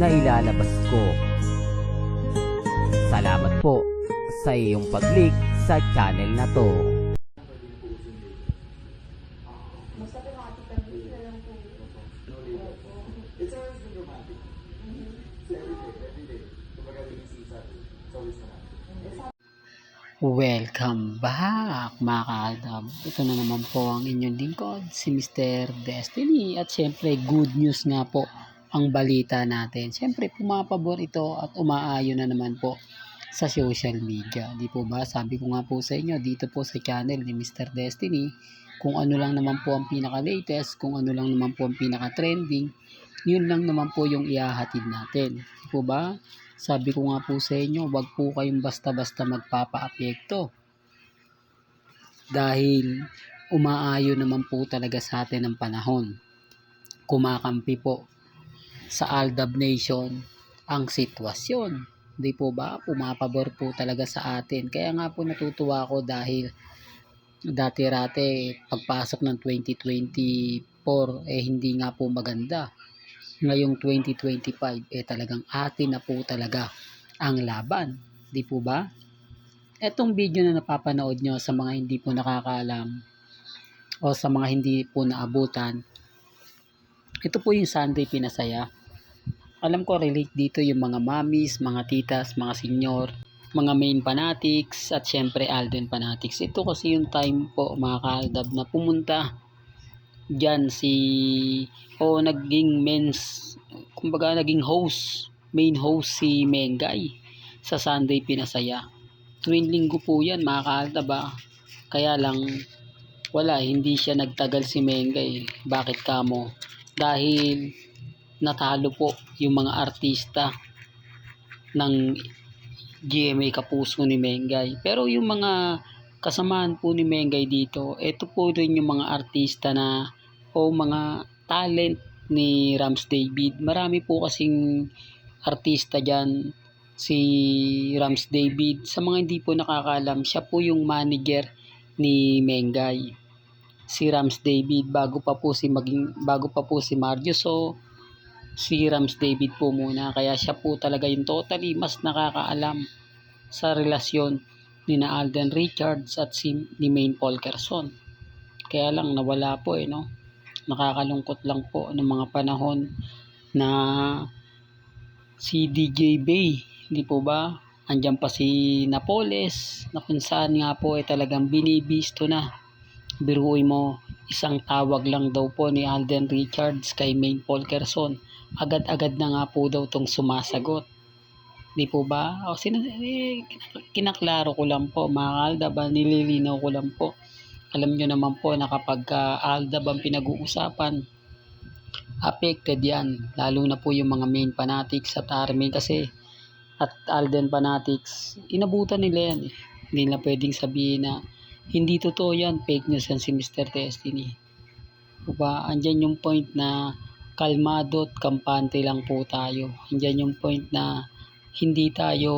na ilalabas ko. Salamat po sa iyong pag-click sa channel na to. Basta po makatipag na lang po. It's always been romantic. So every day, every day. Kumbaga yung season, it's always romantic. Welcome back mga kaaldab. Ito na naman po ang inyong lingkod, si Mr. Destiny. At syempre, good news nga po ang balita natin. Syempre, pumapabor ito at umaayon na naman po sa social media. Di po ba? Sabi ko nga po sa inyo, dito po sa channel ni Mr. Destiny, kung ano lang naman po ang pinaka-latest, kung ano lang naman po ang pinaka-trending, yun lang naman po yung iahatid natin. Di po ba? Sabi ko nga po sa inyo, wag po kayong basta-basta magpapa-apekto. Dahil umaayo naman po talaga sa atin ang panahon. Kumakampi po sa Aldab Nation ang sitwasyon. Di po ba? Pumapabor po talaga sa atin. Kaya nga po natutuwa ako dahil dati-rate pagpasok ng 2024 eh hindi nga po maganda ngayong 2025 eh talagang atin na po talaga ang laban. Di po ba? Etong video na napapanood nyo sa mga hindi po nakakaalam o sa mga hindi po naabutan, ito po yung Sunday Pinasaya. Alam ko relate dito yung mga mommies, mga titas, mga senior, mga main fanatics at syempre Alden fanatics. Ito kasi yung time po mga kaaldab na pumunta dyan si o naging men's kumbaga naging host main host si Mengay sa Sunday Pinasaya. Tuwing linggo po yan mga kaalta ba kaya lang wala hindi siya nagtagal si Mengay. Bakit kamo dahil natalo po yung mga artista ng GMA Kapuso ni Mengay pero yung mga kasamaan po ni Mengay dito ito po rin yung mga artista na o mga talent ni Rams David. Marami po kasing artista dyan si Rams David. Sa mga hindi po nakakalam, siya po yung manager ni Mengay. Si Rams David bago pa po si maging bago pa po si Mario so si Rams David po muna kaya siya po talaga yung totally mas nakakaalam sa relasyon ni na Alden Richards at si ni Maine Polkerson. Kaya lang nawala po eh no nakakalungkot lang po ng mga panahon na si DJ Bay, hindi po ba? Andiyan pa si Napoles na kung saan nga po ay talagang binibisto na. Biruin mo, isang tawag lang daw po ni Alden Richards kay Maine Polkerson. Agad-agad na nga po daw tong sumasagot. Di po ba? O, sin- eh, kinaklaro ko lang po, mga kalda ba, nililinaw ko lang po alam nyo naman po na kapag uh, ALDAB ang pinag-uusapan, affected yan. Lalo na po yung mga main fanatics at army kasi at Alden fanatics, inabutan nila yan eh. Hindi na pwedeng sabihin na hindi totoo yan, fake news yan si Mr. Destiny. Diba? Andyan yung point na kalmado at kampante lang po tayo. Andyan yung point na hindi tayo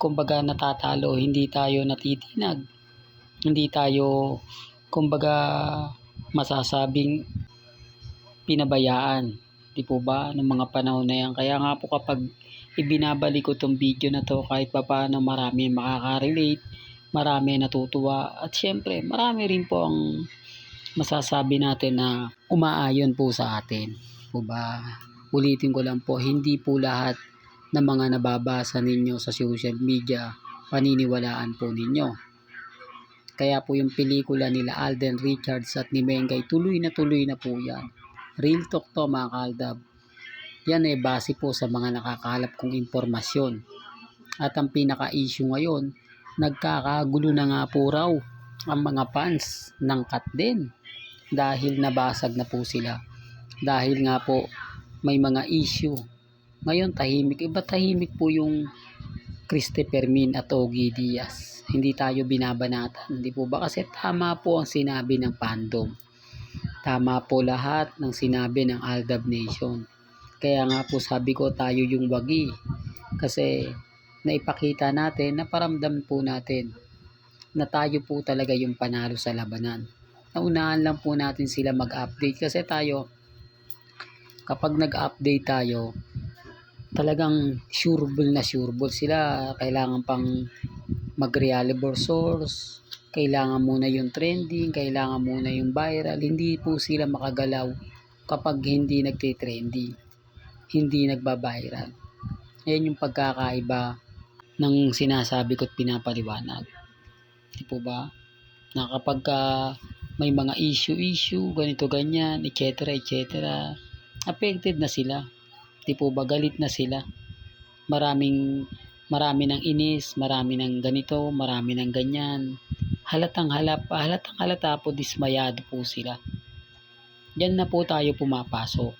kumbaga natatalo, hindi tayo natitinag hindi tayo kumbaga masasabing pinabayaan di po ba ng mga panahon na yan kaya nga po kapag ibinabalik ko tong video na to kahit pa paano marami makaka-relate marami natutuwa at syempre marami rin po ang masasabi natin na umaayon po sa atin po ba ulitin ko lang po hindi po lahat ng mga nababasa ninyo sa social media paniniwalaan po ninyo kaya po yung pelikula nila Alden Richards at ni Mengay, tuloy na tuloy na po yan. Real talk to mga kaldab. Yan ay base po sa mga nakakahalap kong impormasyon. At ang pinaka-issue ngayon, nagkakagulo na nga po raw ang mga fans ng Kat din dahil nabasag na po sila. Dahil nga po may mga issue Ngayon tahimik. Iba tahimik po yung Christopher Min at Ogie Diaz. Hindi tayo binabanatan. Hindi po ba? Kasi tama po ang sinabi ng fandom. Tama po lahat ng sinabi ng Aldab Nation. Kaya nga po sabi ko tayo yung wagi. Kasi naipakita natin, naparamdam po natin na tayo po talaga yung panalo sa labanan. Naunahan lang po natin sila mag-update kasi tayo, kapag nag-update tayo, talagang sureball na sureball sila. Kailangan pang mag-reliable source, kailangan muna yung trending, kailangan muna yung viral. Hindi po sila makagalaw kapag hindi nagte-trending, hindi nagba-viral. Ayan yung pagkakaiba ng sinasabi ko't pinapaliwanag. Di po ba? Na kapag ka may mga issue-issue, ganito ganyan, etc. etc. affected na sila. Di po ba? Galit na sila. Maraming marami ng inis, marami ng ganito, marami ng ganyan. Halatang halap, halatang halata po dismayado po sila. Diyan na po tayo pumapasok.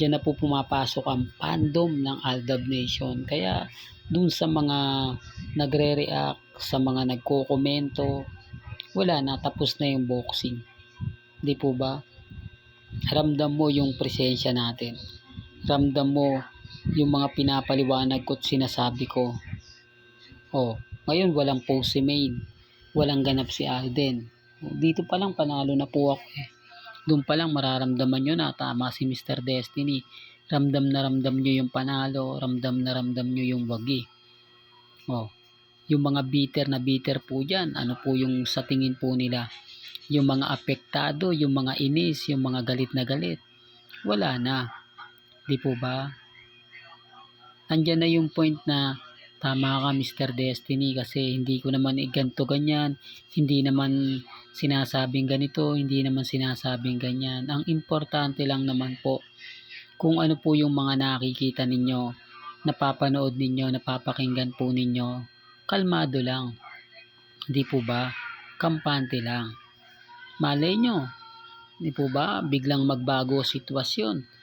Diyan na po pumapasok ang fandom ng Aldab Nation. Kaya dun sa mga nagre-react, sa mga nagko-komento, wala na, tapos na yung boxing. Di po ba? Ramdam mo yung presensya natin. Ramdam mo yung mga pinapaliwanag ko't sinasabi ko. Oh, ngayon walang post si Main. Walang ganap si Alden. Oh, Dito pa lang panalo na po ako eh. Doon pa lang mararamdaman nyo na tama si Mr. Destiny. Ramdam na ramdam nyo yung panalo. Ramdam na ramdam nyo yung wagi. Oh, yung mga bitter na bitter po dyan, ano po yung sa tingin po nila? Yung mga apektado, yung mga inis, yung mga galit na galit. Wala na. Di po ba? Andyan na yung point na tama ka Mr. Destiny kasi hindi ko naman iganto ganyan, hindi naman sinasabing ganito, hindi naman sinasabing ganyan. Ang importante lang naman po kung ano po yung mga nakikita ninyo, napapanood ninyo, napapakinggan po ninyo, kalmado lang. Di po ba? Kampante lang. Malay nyo, di po ba? Biglang magbago sitwasyon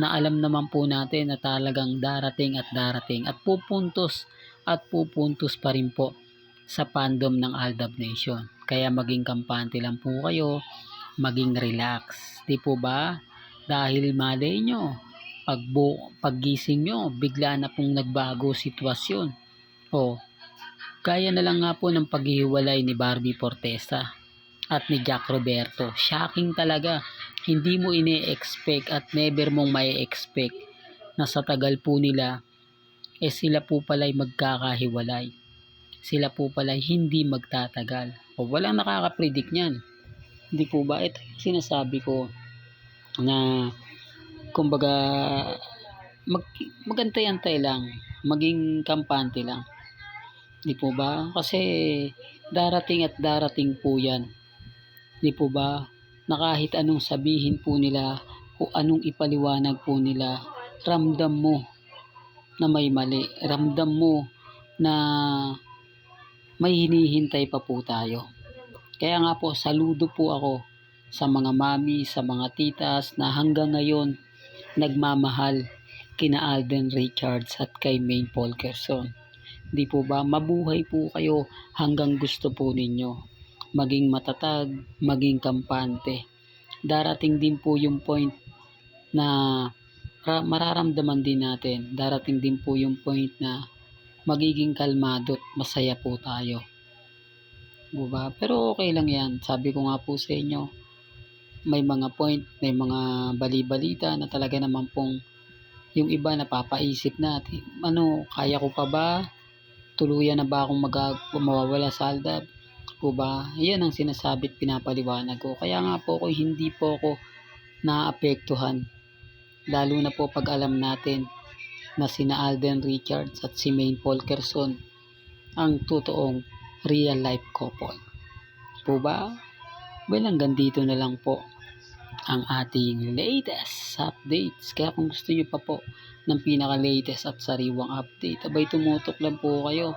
na alam naman po natin na talagang darating at darating at pupuntos at pupuntos pa rin po sa fandom ng Aldab Nation. Kaya maging kampante lang po kayo, maging relax. Di po ba? Dahil malay nyo, pag paggising nyo, bigla na pong nagbago sitwasyon. O, kaya na lang nga po ng paghihiwalay ni Barbie Fortesa at ni Jack Roberto. Shocking talaga. Hindi mo ini-expect at never mong may expect na sa tagal po nila, eh sila po pala'y magkakahiwalay. Sila po pala'y hindi magtatagal. O walang nakakapredict niyan. Hindi po ba? Ito yung sinasabi ko na kumbaga mag, magantay-antay lang. Maging kampante lang. Di po ba? Kasi darating at darating po yan. Di po ba? Na kahit anong sabihin po nila o anong ipaliwanag po nila, ramdam mo na may mali. Ramdam mo na may hinihintay pa po tayo. Kaya nga po, saludo po ako sa mga mami, sa mga titas na hanggang ngayon nagmamahal kina Alden Richards at kay Maine Polkerson. Di po ba? Mabuhay po kayo hanggang gusto po ninyo. Maging matatag, maging kampante. Darating din po yung point na ra- mararamdaman din natin. Darating din po yung point na magiging kalmado at masaya po tayo. Diba? Pero okay lang yan. Sabi ko nga po sa inyo, may mga point, may mga bali-balita na talaga naman pong yung iba napapaisip natin, ano, kaya ko pa ba? Tuluyan na ba akong mag mawawala sa aldab? Po ba? Yan ang sinasabi at pinapaliwanag ko. Kaya nga po ako, hindi po ako naapektuhan. Lalo na po pag alam natin na sina Alden Richards at si Maine Polkerson ang totoong real life couple. Po ba? Well, hanggang dito na lang po ang ating latest updates. Kaya kung gusto nyo pa po ng pinaka-latest at sariwang update, abay tumutok lang po kayo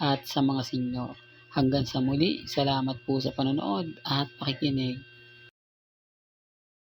at sa mga senior. Hanggang sa muli, salamat po sa panonood at pakikinig.